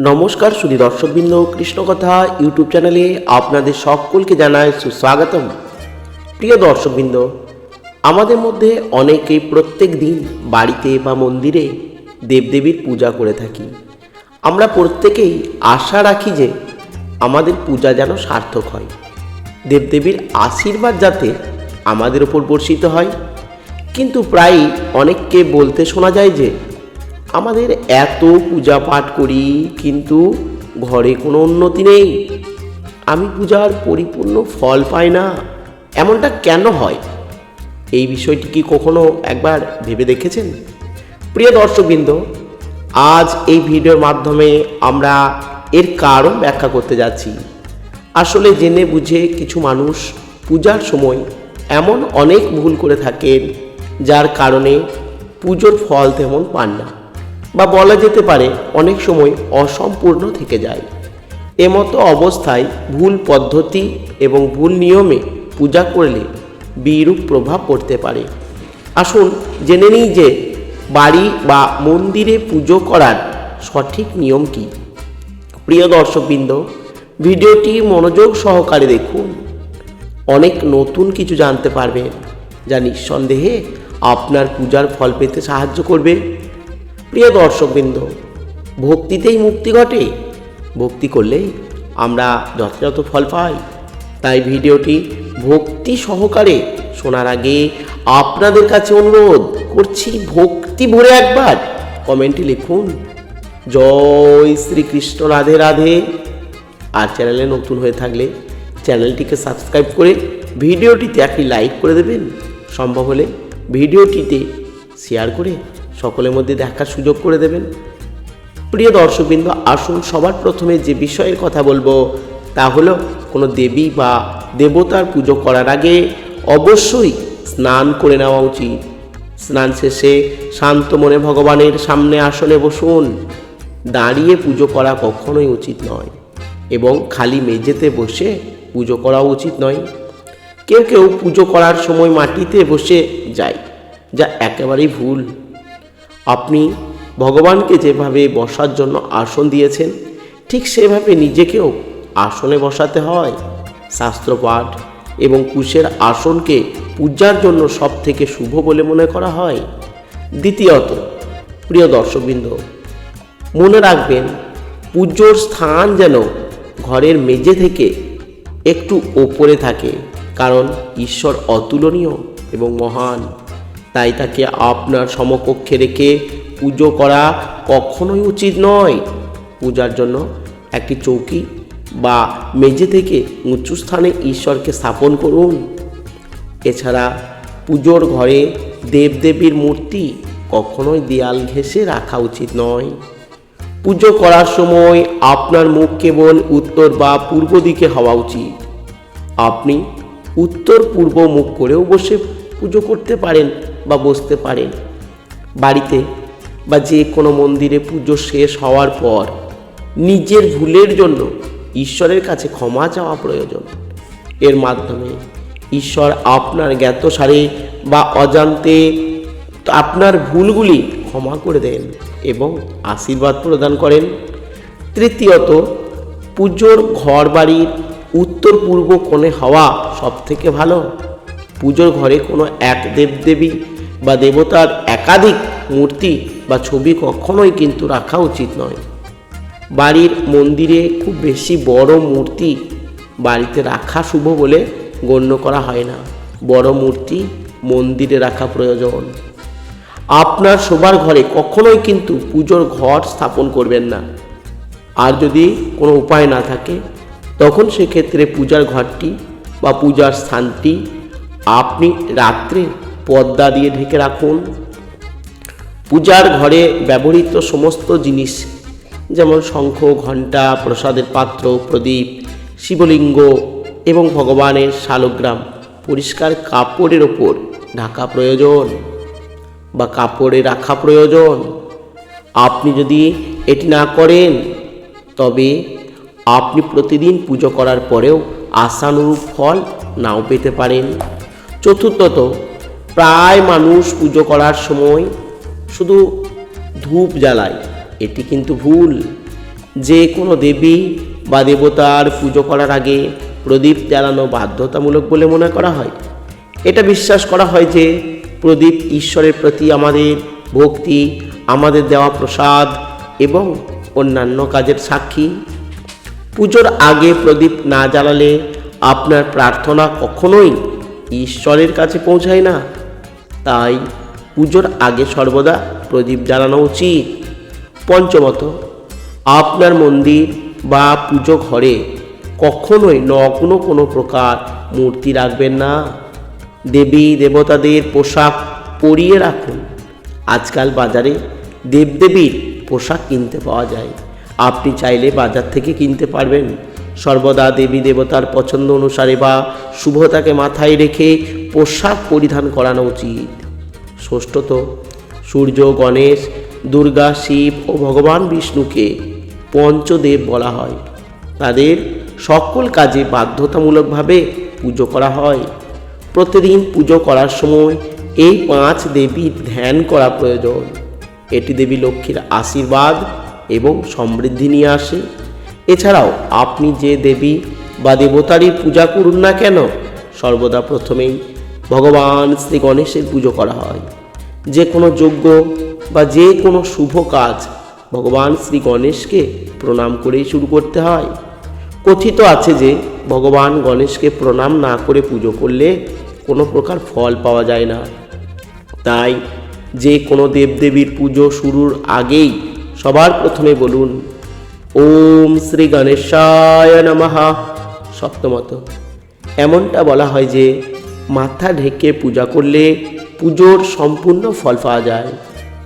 নমস্কার শুধু দর্শকবৃন্দ, কৃষ্ণকথা ইউটিউব চ্যানেলে আপনাদের সকলকে জানায় সুস্বাগতম। প্রিয় দর্শকবৃন্দ, আমাদের মধ্যে অনেকেই প্রত্যেক দিন বাড়িতে বা মন্দিরে দেবদেবীর পূজা করে থাকি। আমরা প্রত্যেকেই আশা রাখি যে আমাদের পূজা যেন সার্থক হয়। দেবদেবীর আশীর্বাদ যাতে আমাদের ওপর বর্ষিত হয়। কিন্তু প্রায়ই অনেককে বলতে শোনা যায় যে আমাদের এত পূজা পাঠ করি, কিন্তু ঘরে কোনো উন্নতি নেই। আমি পূজার পরিপূর্ণ ফল পাই না। এমনটা কেন হয়? এই বিষয়টি কি কখনো একবার ভেবে দেখেছেন? প্রিয় দর্শকবৃন্দ, আজ এই ভিডিওর মাধ্যমে আমরা এর কারণ ব্যাখ্যা করতে যাচ্ছি। আসলে জেনে বুঝে কিছু মানুষ পূজার সময় এমন অনেক ভুল করে থাকেন, যার কারণে পুজোর ফল তেমন পান না। বা বলা যেতে পারে অনেক সময় অসম্পূর্ণ থেকে যায়। এমতো অবস্থায় ভুল পদ্ধতি এবং ভুল নিয়মে পূজা করলে বিরূপ প্রভাব পড়তে পারে। আসুন জেনে নিই যে বাড়ি বা মন্দিরে পুজো করার সঠিক নিয়ম কী। প্রিয় দর্শকবৃন্দ, ভিডিওটি মনোযোগ সহকারে দেখুন। অনেক নতুন কিছু জানতে পারবেন, যা নিঃসন্দেহে আপনার পূজার ফল পেতে সাহায্য করবে। প্রিয় দর্শকবৃন্দ, ভক্তিতেই মুক্তি ঘটে। ভক্তি করলে আমরা যথাযথ ফল পাই। তাই ভিডিওটি ভক্তি সহকারে শোনার আগে আপনাদের কাছে অনুরোধ করছি, ভক্তি ভরে একবার কমেন্টে লিখুন, জয় শ্রীকৃষ্ণ রাধে রাধে। আর চ্যানেলে নতুন হয়ে থাকলে চ্যানেলটিকে সাবস্ক্রাইব করে ভিডিওটিতে একটি লাইক করে দেবেন। সম্ভব হলে ভিডিওটিতে শেয়ার করে সকলের মধ্যে দেখার সুযোগ করে দেবেন। প্রিয় দর্শকবৃন্দ, আসুন সবার প্রথমে যে বিষয়ের কথা বলব, তা হলো কোনো দেবী বা দেবতার পুজো করার আগে অবশ্যই স্নান করে নেওয়া উচিত। স্নান শেষে শান্ত মনে ভগবানের সামনে আসনে বসুন। দাঁড়িয়ে পুজো করা কখনোই উচিত নয় এবং খালি মেঝেতে বসে পুজো করা উচিত নয়। কেউ কেউ পুজো করার সময় মাটিতে বসে যায়, যা একেবারেই ভুল। আপনি ভগবানকে যেভাবে বসার জন্য আসন দিয়েছেন, ঠিক সেভাবে নিজেকেও আসনে বসাতে হয়। শাস্ত্রপাঠ এবং কুশের আসনকে পূজার জন্য সব থেকে শুভ বলে মনে করা হয়। দ্বিতীয়ত, প্রিয় দর্শকবৃন্দ, মনে রাখবেন, পুজোর স্থান যেন ঘরের মেঝে থেকে একটু ওপরে থাকে, কারণ ঈশ্বর অতুলনীয় এবং মহান। তাই তাকে আপনার সমকক্ষে রেখে পুজো করা কখনোই উচিত নয়। পূজার জন্য একটি চৌকি বা মেঝে থেকে উঁচু স্থানে ঈশ্বরকে স্থাপন করুন। এছাড়া পুজোর ঘরে দেবদেবীর মূর্তি কখনোই দেয়াল ঘেঁষে রাখা উচিত নয়। পুজো করার সময় আপনার মুখ কেবল উত্তর বা পূর্ব দিকে হওয়া উচিত। আপনি উত্তর পূর্ব মুখ করেও বসে পুজো করতে পারেন। বা বসতে পারেন বাড়িতে বা যে কোনো মন্দিরে পুজো শেষ হওয়ার পর নিজের ভুলের জন্য ঈশ্বরের কাছে ক্ষমা চাওয়া প্রয়োজন। এর মাধ্যমে ঈশ্বর আপনার জ্ঞাতসারে বা অজান্তে আপনার ভুলগুলি ক্ষমা করে দেন এবং আশীর্বাদ প্রদান করেন। তৃতীয়ত, পুজোর ঘর বাড়ির উত্তর পূর্ব কোণে হওয়া সব থেকে ভালো। পুজোর ঘরে কোনো এক দেবদেবী বা দেবতার একাধিক মূর্তি বা ছবি কখনোই কিন্তু রাখা উচিত নয়। বাড়ির মন্দিরে খুব বেশি বড় মূর্তি বাড়িতে রাখা শুভ বলে গণ্য করা হয় না। বড় মূর্তি মন্দিরে রাখা প্রয়োজন। আপনার শোবার ঘরে কখনোই কিন্তু পুজোর ঘর স্থাপন করবেন না। আর যদি কোনো উপায় না থাকে, তখন সেক্ষেত্রে পূজার ঘরটি বা পূজার স্থানটি আপনি রাত্রে পর্দা দিয়ে ঢেকে রাখুন। পূজার ঘরে ব্যবহৃত সমস্ত জিনিস, যেমন শঙ্খ, ঘণ্টা, প্রসাদের পাত্র, প্রদীপ, শিবলিঙ্গ এবং ভগবানের শালগ্রাম পরিষ্কার কাপড়ের ওপর ঢাকা প্রয়োজন বা কাপড়ে রাখা প্রয়োজন। আপনি যদি এটি না করেন, তবে আপনি প্রতিদিন পুজো করার পরেও আশানুরূপ ফল নাও পেতে পারেন। চতুর্থত প্রায় মানুষ পুজো করার সময় শুধু ধূপ জ্বালায়। এটি কিন্তু ভুল। যে কোনো দেবী বা দেবতার পুজো করার আগে প্রদীপ জ্বালানো বাধ্যতামূলক বলে মনে করা হয়। এটা বিশ্বাস করা হয় যে প্রদীপ ঈশ্বরের প্রতি আমাদের ভক্তি, আমাদের দেওয়া প্রসাদ এবং অন্যান্য কাজের সাক্ষী। পুজোর আগে প্রদীপ না জ্বালালে আপনার প্রার্থনা কখনোই ঈশ্বরের কাছে পৌঁছায় না। তাই পুজোর আগে সর্বদা প্রদীপ জ্বালানো উচিত। পঞ্চমত, আপনার মন্দির বা পুজো ঘরে কখনোই নগ্ন কোনো প্রকার মূর্তি রাখবেন না। দেবী, দেবতাদের পোশাক পরিয়ে রাখুন। আজকাল বাজারে দেবদেবীর পোশাক কিনতে পাওয়া যায়। আপনি চাইলে বাজার থেকে কিনতে পারবেন। সর্বদা দেবী, দেবতার পছন্দ অনুসারে বা শুভতাকে মাথায় রেখে পোশাক পরিধান করানো উচিত। ষষ্ঠত, সূর্য, গণেশ, দুর্গা, শিব ও ভগবান বিষ্ণুকে পঞ্চদেব বলা হয়। তাদের সকল কাজে বাধ্যতামূলকভাবে পুজো করা হয়। প্রতিদিন পুজো করার সময় এই পাঁচ দেবীর ধ্যান করা প্রয়োজন। এটি দেবী লক্ষ্মীর আশীর্বাদ এবং সমৃদ্ধি নিয়ে আসে। এছাড়াও আপনি যে দেবী বা দেবতারই পূজা করুন না কেন, সর্বদা প্রথমেই ভগবান শ্রী গণেশের পুজো করা হয়। যে কোনো যজ্ঞ বা যে কোনো শুভ কাজ ভগবান শ্রী গণেশকে প্রণাম করেই শুরু করতে হয়। কথিত আছে যে ভগবান গণেশকে প্রণাম না করে পুজো করলে কোনো প্রকার ফল পাওয়া যায় না। তাই যে কোনো দেবদেবীর পুজো শুরুর আগেই সবার প্রথমে বলুন, ওম শ্রী গণেশায় নমঃ। সপ্তমত। এমনটা বলা হয় যে মাথা ঢেকে পূজা করলে পুজোর সম্পূর্ণ ফল পাওয়া যায়।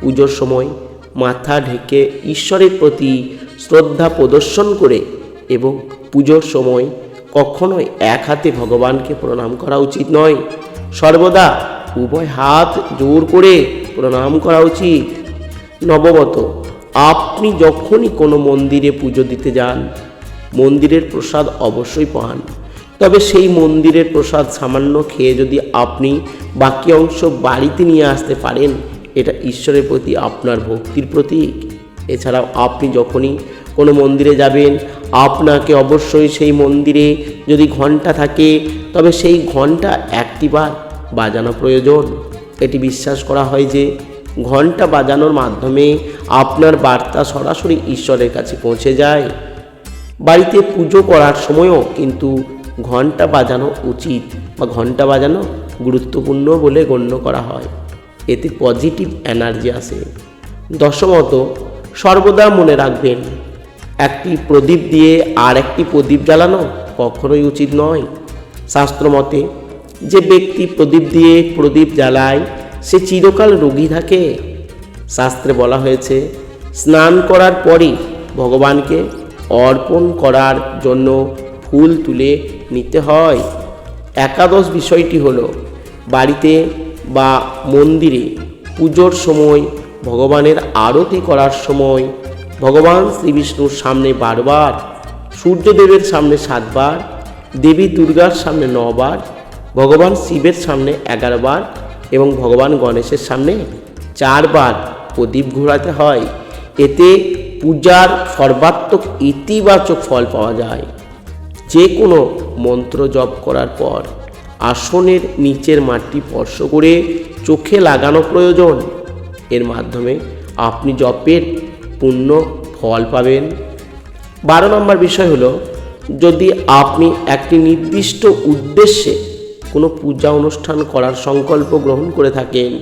পুজোর সময় মাথা ঢেকে ঈশ্বরের প্রতি শ্রদ্ধা প্রদর্শন করে এবং পুজোর সময় কখনোই এক হাতে ভগবানকে প্রণাম করা উচিত নয়। সর্বদা উভয় হাত জোর করে প্রণাম করা উচিত। নবমত আপনি যখনই কোনো মন্দিরে পুজো দিতে যান, মন্দিরের প্রসাদ অবশ্যই পান। তবে সেই মন্দিরের প্রসাদ সামান্য খেয়ে যদি আপনি বাকি অংশ বাড়িতে নিয়ে আসতে পারেন, এটা ঈশ্বরের প্রতি আপনার ভক্তির প্রতীক। এছাড়াও আপনি যখনই কোনো মন্দিরে যাবেন, আপনাকে অবশ্যই সেই মন্দিরে যদি ঘণ্টা থাকে, তবে সেই ঘণ্টা একটিবার বাজানো প্রয়োজন। এটি বিশ্বাস করা হয় যে ঘণ্টা বাজানোর মাধ্যমে আপনার বার্তা সরাসরি ঈশ্বরের কাছে পৌঁছে যায়। বাড়িতে পুজো করার সময়ও কিন্তু ঘণ্টা বাজানো উচিত বা ঘণ্টা বাজানো গুরুত্বপূর্ণ বলে গণ্য করা হয়। এতে পজিটিভ এনার্জি আসে। দশমত, সর্বদা মনে রাখবেন, একটি প্রদীপ দিয়ে আর একটি প্রদীপ জ্বালানো কখনোই উচিত নয়। শাস্ত্রমতে, যে ব্যক্তি প্রদীপ দিয়ে প্রদীপ জ্বালায়, সে চিরকাল রোগী থাকে। শাস্ত্রে বলা হয়েছে, স্নান করার পরই ভগবানকে অর্পণ করার জন্য ফুল তুলে নিতে হয়। একাদশ বিষয়টি হল, বাড়িতে বা মন্দিরে পুজোর সময়, ভগবানের আরতি করার সময়, ভগবান শ্রীবিষ্ণুর সামনে বারবার, সূর্যদেবের সামনে সাতবার, দেবী দুর্গার সামনে নবার, ভগবান শিবের সামনে এগারো বার এবং ভগবান গণেশের সামনে চারবার প্রদীপ ঘোরাতে হয়। এতে পূজার সর্বাত্মক ইতিবাচক ফল পাওয়া যায়। যে কোনো মন্ত্র জপ করার পর আসনের নিচের মাটি স্পর্শ করে চোখে লাগানো প্রয়োজন। এর মাধ্যমে আপনি জপের পূর্ণ ফল পাবেন। বারো নম্বর বিষয় হলো, যদি আপনি একটি নির্দিষ্ট উদ্দেশ্যে কোনো পূজা অনুষ্ঠান করার সংকল্প গ্রহণ করে থাকেন,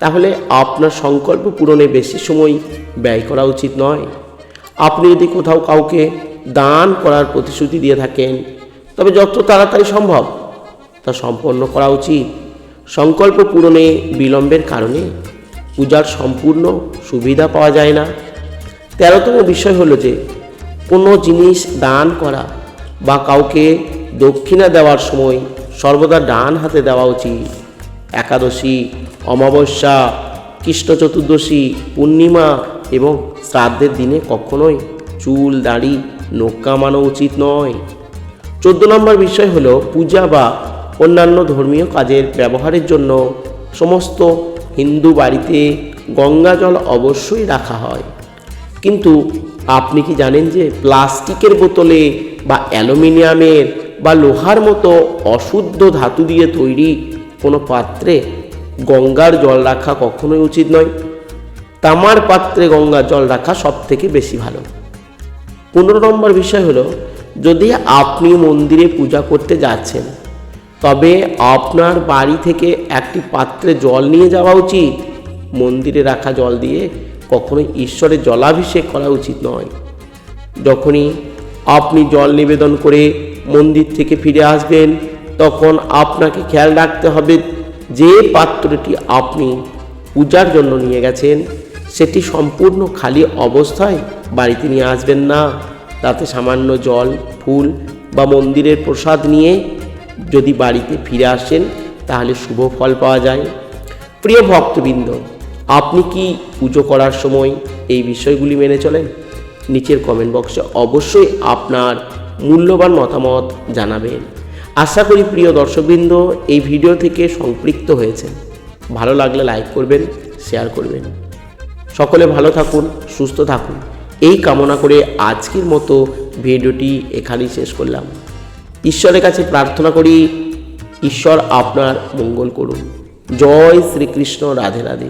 তাহলে আপনার সংকল্প পূরণে বেশি সময় ব্যয় করা উচিত নয়। আপনি যদি কোথাও কাউকে দান করার প্রতিশ্রুতি দিয়ে থাকেন। তবে যত তাড়াতাড়ি সম্ভব তা সম্পন্ন করা উচিত। সংকল্প পূরণে বিলম্বের কারণে পূজার সম্পূর্ণ সুবিধা পাওয়া যায় না। তেরোতম বিষয় হলো যে, কোনো জিনিস দান করা বা কাউকে দক্ষিণা দেওয়ার সময় সর্বদা ডান হাতে দেওয়া উচিত। একাদশী, অমাবস্যা, কৃষ্ণ চতুর্দশী, পূর্ণিমা এবং শ্রাদ্ধের দিনে কখনোই চুল, দাড়ি নখ কামানো উচিত নয়। চোদ্দ নম্বর বিষয় হলো পূজা বা অন্যান্য ধর্মীয় কাজের ব্যবহারের জন্য সমস্ত হিন্দু বাড়িতে গঙ্গা জল অবশ্যই রাখা হয়। কিন্তু আপনি কি জানেন যে প্লাস্টিকের বোতলে বা অ্যালুমিনিয়ামের বা লোহার মতো অশুদ্ধ ধাতু দিয়ে তৈরি কোনো পাত্রে গঙ্গার জল রাখা কখনোই উচিত নয়। তামার পাত্রে গঙ্গার জল রাখা সব থেকে বেশি ভালো। পনেরো নম্বর বিষয় হলো, যদি আপনি মন্দিরে পূজা করতে যাচ্ছেন, তবে আপনার বাড়ি থেকে একটি পাত্রে জল নিয়ে যাওয়া উচিত। মন্দিরে রাখা জল দিয়ে কখনোই ঈশ্বরের জলাভিষেক করা উচিত নয়। যখনই আপনি জল নিবেদন করে মন্দির থেকে ফিরে আসবেন, তখন আপনাকে খেয়াল রাখতে হবে যে পাত্রটি আপনি পূজার জন্য নিয়ে গেছেন সেটি সম্পূর্ণ খালি অবস্থায় বাড়িতে নিয়ে আসবেন না। তাতে সামান্য জল, ফুল বা মন্দিরের প্রসাদ নিয়ে যদি বাড়িতে ফিরে আসেন, তাহলে শুভ ফল পাওয়া যায়। প্রিয় ভক্তবৃন্দ, আপনি কি পুজো করার সময় এই বিষয়গুলি মেনে চলেন? নিচের কমেন্ট বক্সে অবশ্যই আপনার মূল্যবান মতামত জানাবেন। আশা করি প্রিয় দর্শকবৃন্দ, এই ভিডিও থেকে সম্পৃক্ত হয়েছেন। ভালো লাগলে লাইক করবেন শেয়ার করবেন। সকলে ভালো থাকুন, সুস্থ থাকুন। এই কামনা করে আজকের মতো ভিডিওটি এখানেই শেষ করলাম। ঈশ্বরের কাছে প্রার্থনা করি, ঈশ্বর আপনার মঙ্গল করুন। জয় শ্রীকৃষ্ণ, রাধে রাধে।